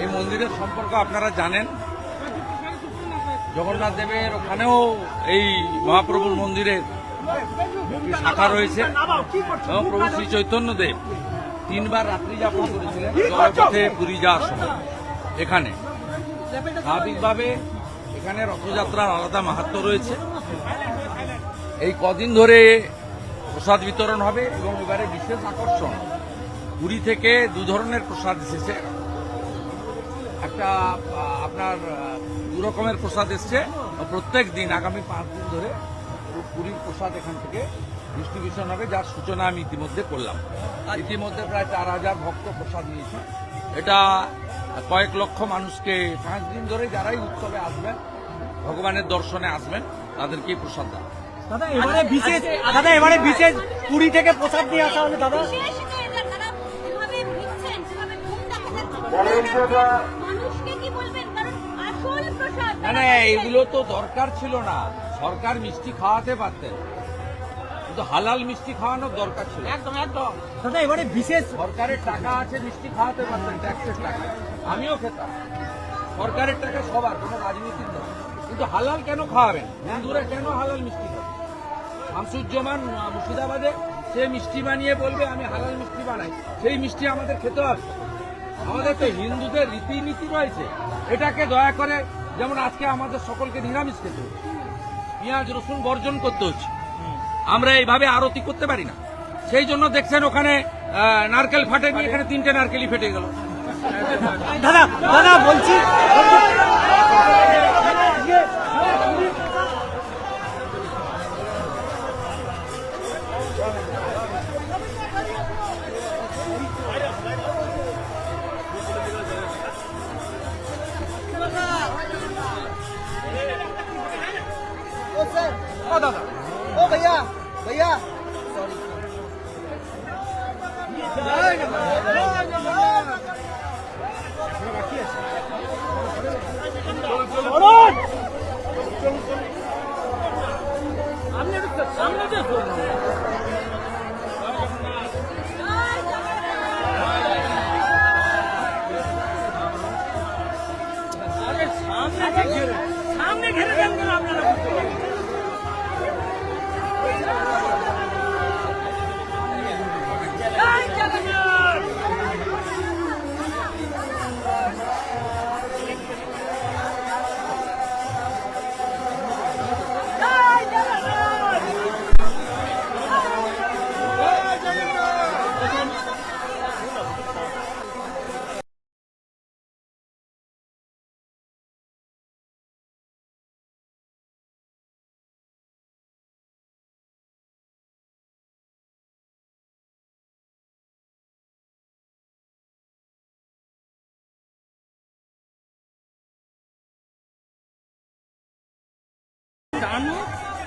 এই মন্দিরের সম্পর্ক আপনারা জানেন। জগন্নাথ দেবের ওখানেও এই মহাপ্রভুর মন্দিরের শাখা রয়েছে। এবং প্রভু শ্রী চৈতন্য দেব তিনবার রাত্রি যাপন করেছিলেন জগপথে পুরী যাওয়ার সময়। এখানে স্বাভাবিকভাবে এখানে রথযাত্রার আলাদা মাহাত্ম রয়েছে। এই কদিন ধরে প্রসাদ বিতরণ হবে এবং এবারে বিশেষ আকর্ষণ পুরী থেকে দু ধরনের প্রসাদ এসেছে। একটা আপনার দু রকমের প্রসাদ এসছে। প্রত্যেক দিন আগামী পাঁচ দিন ধরে পুরীর প্রসাদ এখান থেকে ডিস্ট্রিবিউশন হবে যার সূচনা আমি ইতিমধ্যে করলাম। ইতিমধ্যে প্রায় চার হাজার ভক্ত প্রসাদ নিয়েছে। এটা কয়েক লক্ষ মানুষকে পাঁচ দিন ধরে যারাই উৎসবে আসবেন ভগবানের দর্শনে আসবেন তাদেরকেই প্রসাদ দেওয়া। দাদা এবারে বিশেষ দাদা এবারে বিশেষ পুরী থেকে প্রসাদ নিয়ে আসা হলে দাদা। না না এগুলো তো দরকার ছিল না। সরকার মিষ্টি খাওয়াতে পারতেন। কিন্তু হালাল মিষ্টি খাওয়ানোর দরকার ছিল। একদম একদম। দাদা এবারে বিশেষ সরকারের টাকা আছে মিষ্টি খাওয়াতে পারতেন ট্যাক্সের টাকা। আমিও খেতাম। সরকারের টাকা সবার কোনো রাজনীতির নয় কিন্তু হালাল কেন খাওয়াবেন? হিন্দুরা কেন হালাল মিষ্টি শামসুজ্জামান মুর্শিদাবাদে সে মিষ্টি বানিয়ে বলবে, আমি হালাল মিষ্টি বানাই। সেই মিষ্টি আমাদের খেতে হবে। আমাদের তো হিন্দুদের রীতিনীতি রয়েছে। এটাকে দয়া করে যেমন আজকে আমাদের সকলকে নিরামিষ খেতে হচ্ছে। পেঁয়াজ, রসুন বর্জন করতে হচ্ছে। আমরা এইভাবে আরতি করতে পারি না। সেই জন্য দেখছেন ওখানে নারকেল ফাটেনি এখানে তিনটে নারকেলই ফেটে গেল। দাদা দাদা, বলছি ও দাদা ও ভাইয়া ভাইয়া সরি সামনে সামনে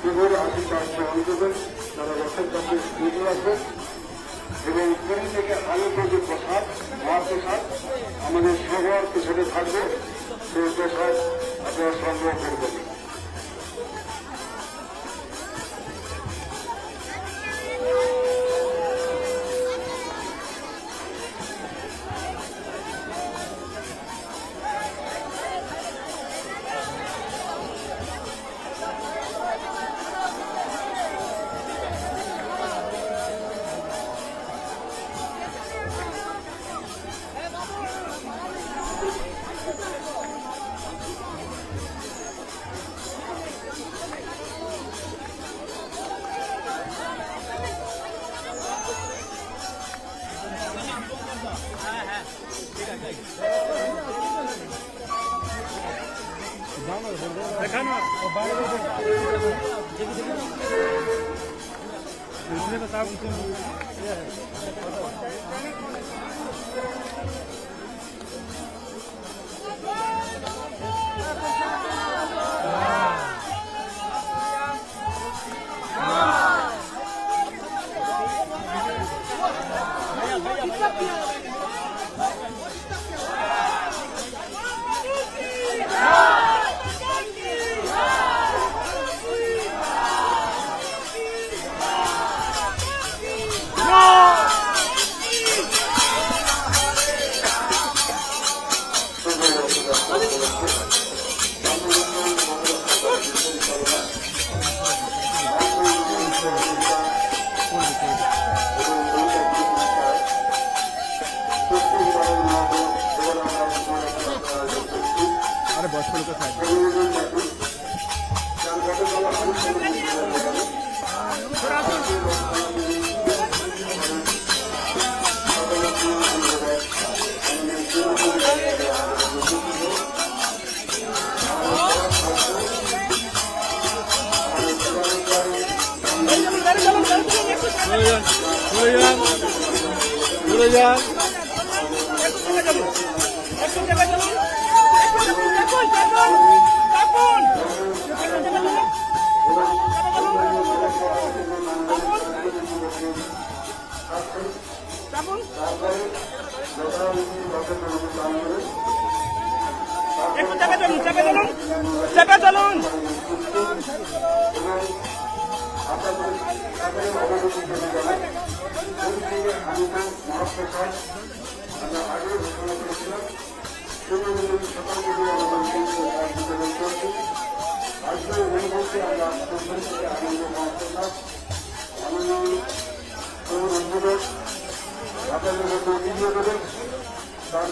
শুভর আশীর্বাদ গ্রহণ করবেন তারা রথের কাছে এগিয়ে আসবেন এবং পুরী থেকে আগত যে প্রসাদ মহাপ্রসাদ আমাদের সবার পেছনে থাকবে। সেই প্রসাদ আপনারা সংগ্রহ করবেন একটু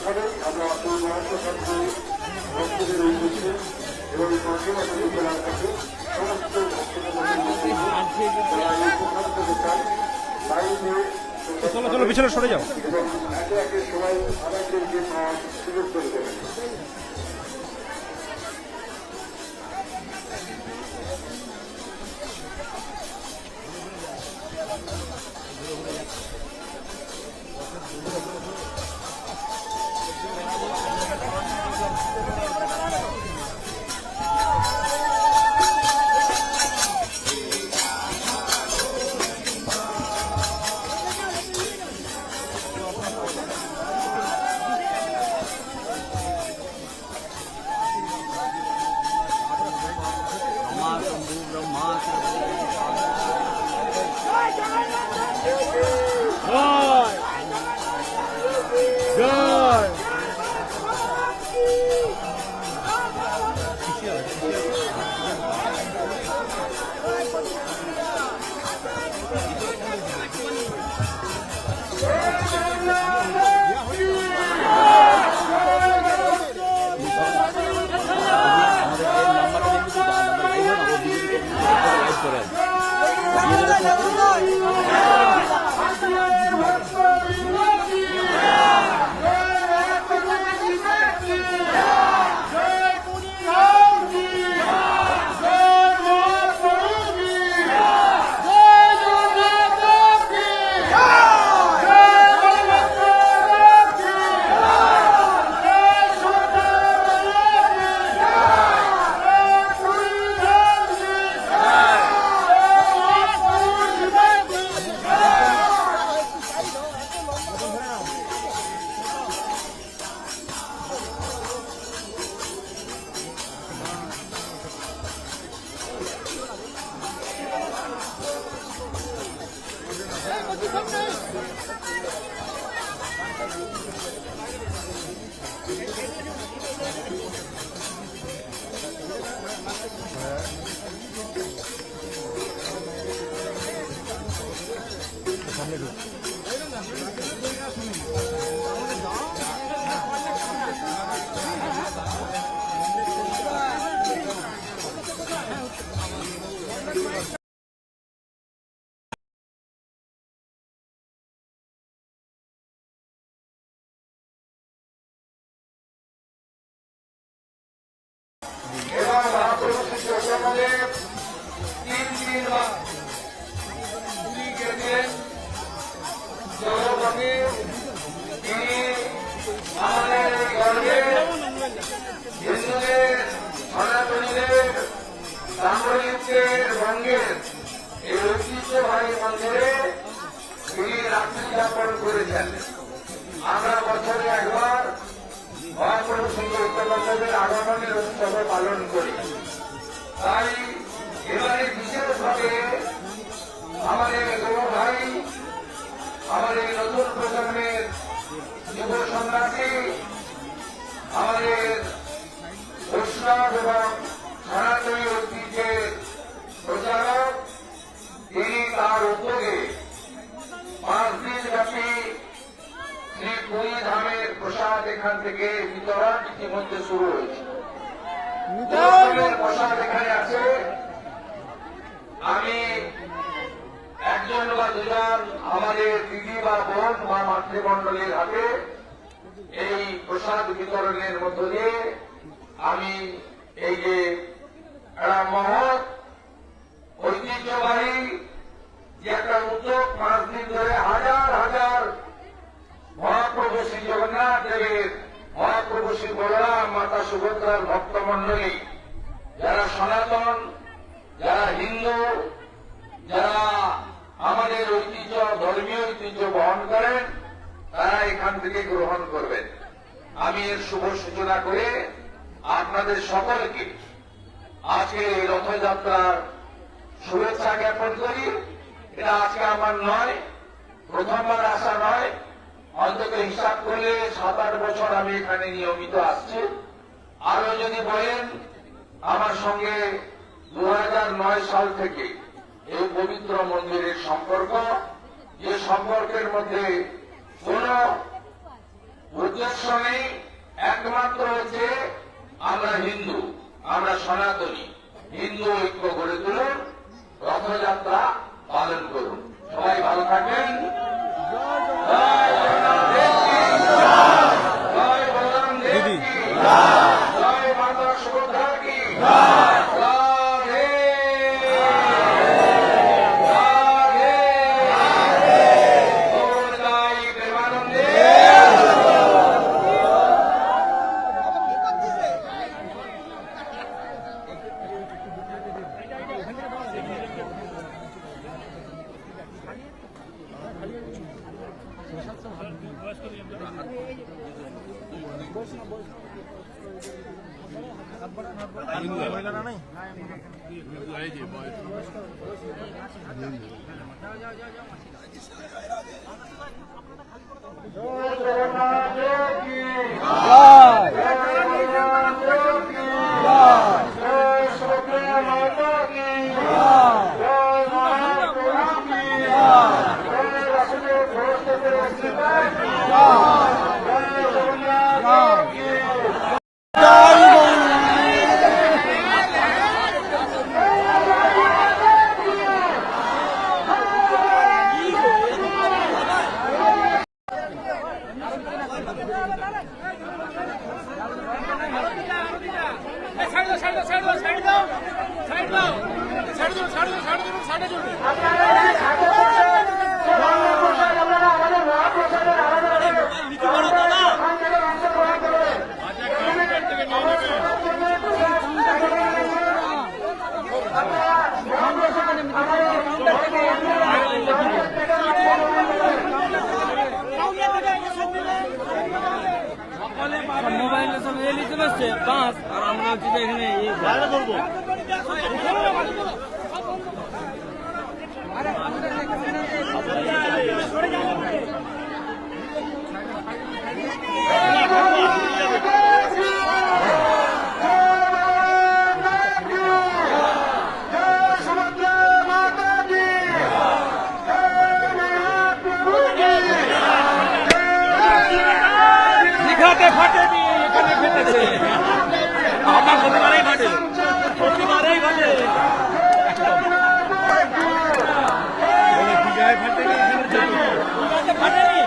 তারপরে আমরা এই মহাপ্রসাদকে ভক্তদের উদ্দেশ্যে এবং মাঝে জেলার কাছে সমস্ত চলো চলো পিছনে সরে যাও। এবং একে একে সবাই আরেকজনকে পাওয়ার সুযোগ করে দেবেন। পুরী গেছেন জগৎপতি তিনি আমাদের এই গর্বের হিন্দুদের সনাতনীদের সাম্রাজ্যের আমাদের নতুন প্রজন্মের যুব সম্রাটী আমাদের বৈষ্ণব এবং সনাতনী ঐতিহ্যের প্রচারক তিনি তার উদ্যোগে পাঁচ দিন ব্যাপী শ্রী পুরী ধামের প্রসাদ এখান থেকে বিতরণ ইতিমধ্যে শুরু হয়েছে। প্রসাদ এখানে আছে। আমি একজন বা দুজন আমাদের দিদি বা বোন বা মাতৃমণ্ডলীর হাতে এই প্রসাদ বিতরণের মধ্য দিয়ে আমি এই যে মহৎ ঐতিহ্যবাহী যে একটা উদ্যোগ পাঁচ দিন ধরে হাজার হাজার মহাপ্রভু শ্রী জগন্নাথ দেবের মহাপ্রভু শ্রী বলরাম মাতা সুভদ্রার ভক্তমণ্ডলী, যারা সনাতন, যারা হিন্দু, যারা আমাদের ঐতিহ্য, ধর্মীয় ঐতিহ্য বহন করেন, তারা এখান থেকে গ্রহণ করবেন। আমি এর শুভ সূচনা করে আপনাদের সকলকে আজকে এই রথযাত্রার শুভেচ্ছা জ্ঞাপন করি। এটা আজকে আমার নয়, প্রথমবার আসা নয়। অন্তত হিসাব করলে সাত আট বছর আমি এখানে নিয়মিত আসছি। আরও যদি বলেন, আমার সঙ্গে দু হাজার নয় সাল থেকে এই পবিত্র মন্দিরের সম্পর্ক যে সম্পর্কের মধ্যে কোন উদ্দেশ্য নেই, একমাত্র হচ্ছে আমরা হিন্দু, আমরা সনাতনী। হিন্দু ঐক্য গড়ে তুলুন, রথযাত্রা পালন করুন। সবাই ভালো থাকবেন জয় জগন্নাথ দেব কি জয় বলরাম দেব কি জয় মাতা সুভদ্রা কি রাধে রাধে গৌরদাই প্রেমানন্দে জয় জগন্নাথ দেব কি জয় জগন্নাথ দেব কি জয় সুভদ্রা মাতা কি জয় মহাপ্রভু কি জয় বাসুদেব ঘোষ দেবের আশীর্বাদ কি জয় জগন্নাথ দেব কি আপনারা আমাদের মহাপ্রসাদের আরাধনা এখান থেকে অংশগ্রহণ করবেন চলে আসছে বাস আর আমরা হচ্ছে যে এখানে ধরবো ফেটেছে আমার প্রতিবারেই ফাটে প্রতিবারেই ফাটে দীঘায় ফাটেনি এখানে ফাটেনি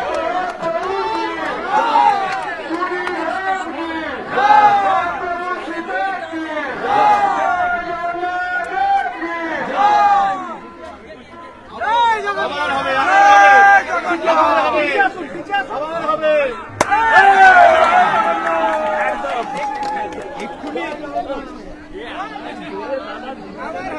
জয় ছাত্রীরা গান শুরু করুন এবং তোমরা যদি আঠারো অনুষ্ঠান শুরু করুন আরও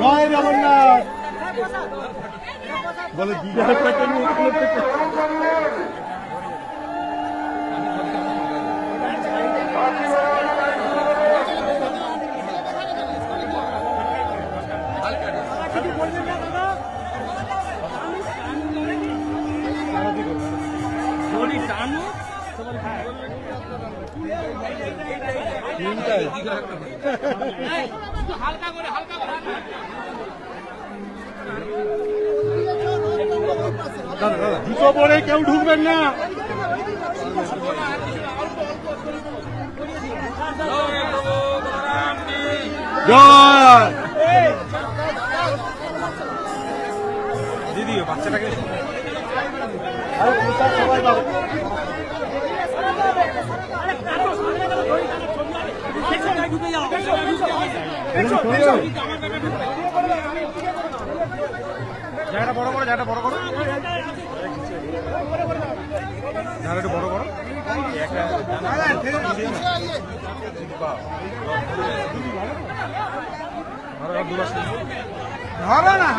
জয় জগন্নাথ বলে দিদার পেটে নিয়ে পরে কেউ ঢুকবেন না। দিদি বাচ্চাটাকে জায়গাটা বড় করো জায়গাটা বড় করো। জায়গাটা একটু বড় করো। ধরো না।